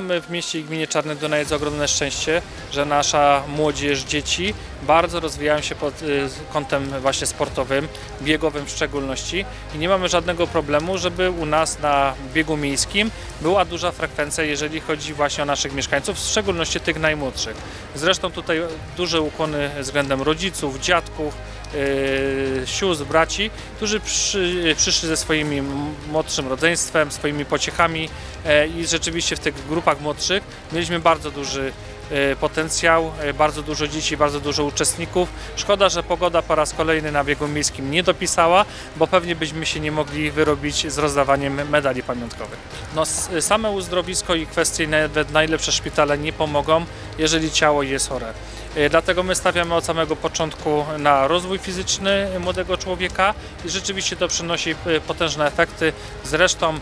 Mamy w mieście i gminie Czarny Dunajec ogromne szczęście, że nasza młodzież, dzieci bardzo rozwijają się pod y, kątem właśnie sportowym, biegowym w szczególności i nie mamy żadnego problemu, żeby u nas na biegu miejskim była duża frekwencja, jeżeli chodzi właśnie o naszych mieszkańców, w szczególności tych najmłodszych. Zresztą tutaj duże ukłony względem rodziców, dziadków, sióstr, braci, którzy przy, przyszli ze swoimi młodszym rodzeństwem, swoimi pociechami e, i rzeczywiście w tych grupach młodszych mieliśmy bardzo duży e, potencjał, e, bardzo dużo dzieci, bardzo dużo uczestników. Szkoda, że pogoda po raz kolejny na biegu miejskim nie dopisała, bo pewnie byśmy się nie mogli wyrobić z rozdawaniem medali pamiątkowych. No, same uzdrowisko i kwestie nawet najlepsze szpitale nie pomogą, jeżeli ciało jest chore. E, Dlatego my stawiamy od samego początku na rozwój fizyczny młodego człowieka i rzeczywiście to przynosi e, potężne efekty. Zresztą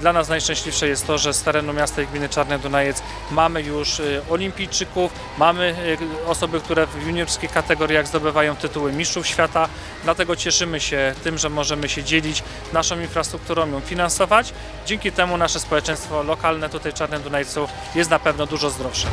dla nas najszczęśliwsze jest to, że z terenu miasta i gminy Czarny Dunajec mamy już e, olimpijczyków, mamy osoby, które w juniorskich kategoriach zdobywają tytuły mistrzów świata. Dlatego cieszymy się tym, że możemy się dzielić naszą infrastrukturą, ją finansować. Dzięki temu nasze społeczeństwo lokalne tutaj w Czarnym Dunajcu jest na pewno dużo zdrowsze.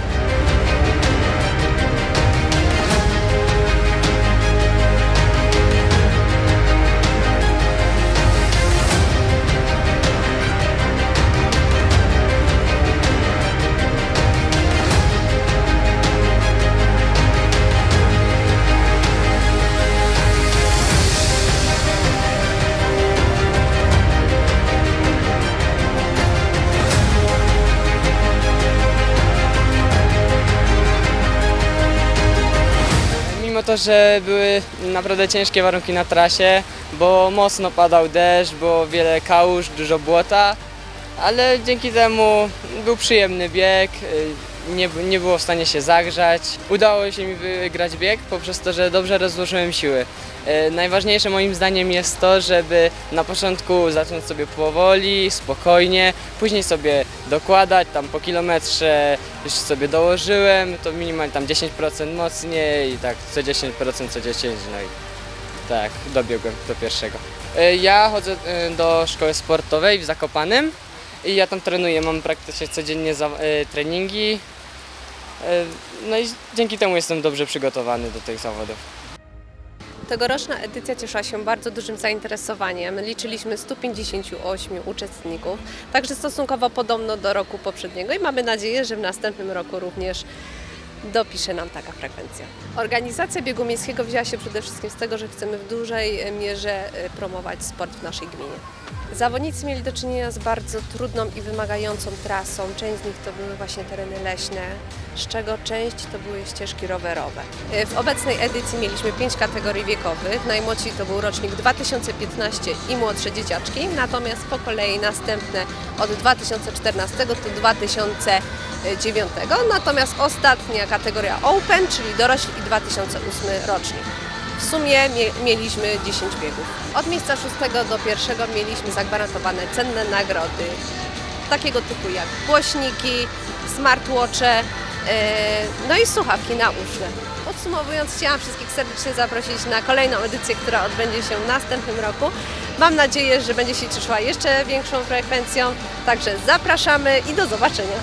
To, że były naprawdę ciężkie warunki na trasie, bo mocno padał deszcz, było wiele kałuż, dużo błota, ale dzięki temu był przyjemny bieg, y, nie, nie było w stanie się zagrzać. Udało się mi wygrać bieg poprzez to, że dobrze rozłożyłem siły. Y, Najważniejsze moim zdaniem jest to, żeby na początku zacząć sobie powoli, spokojnie, później sobie dokładać, tam po kilometrze już sobie dołożyłem, to minimalnie tam 10% mocniej i tak co 10%, co 10, no i tak, dobiegłem do pierwszego. Y, Ja chodzę y, do szkoły sportowej w Zakopanym i ja tam trenuję, mam praktycznie codziennie za, y, treningi. Y, No i dzięki temu jestem dobrze przygotowany do tych zawodów. Tegoroczna edycja cieszyła się bardzo dużym zainteresowaniem. Liczyliśmy 158 uczestników, także stosunkowo podobno do roku poprzedniego i mamy nadzieję, że w następnym roku również dopisze nam taka frekwencja. Organizacja biegu miejskiego wzięła się przede wszystkim z tego, że chcemy w dużej mierze e, promować sport w naszej gminie. Zawodnicy mieli do czynienia z bardzo trudną i wymagającą trasą. Część z nich to były właśnie tereny leśne, z czego część to były ścieżki rowerowe. E, W obecnej edycji mieliśmy pięć kategorii wiekowych. Najmłodsi to był rocznik 2015 i młodsze dzieciaczki, natomiast po kolei następne od 2014 do 2009. Natomiast ostatnia kategoria Open, czyli dorośli i 2008 rocznik. W sumie mie- mieliśmy 10 biegów. Od miejsca szóstego do pierwszego mieliśmy zagwarantowane cenne nagrody, takiego typu jak głośniki, smartwatche, e, no i słuchawki nauszne. Podsumowując, chciałam wszystkich serdecznie zaprosić na kolejną edycję, która odbędzie się w następnym roku. Mam nadzieję, że będzie się cieszyła jeszcze większą frekwencją, także zapraszamy i do zobaczenia.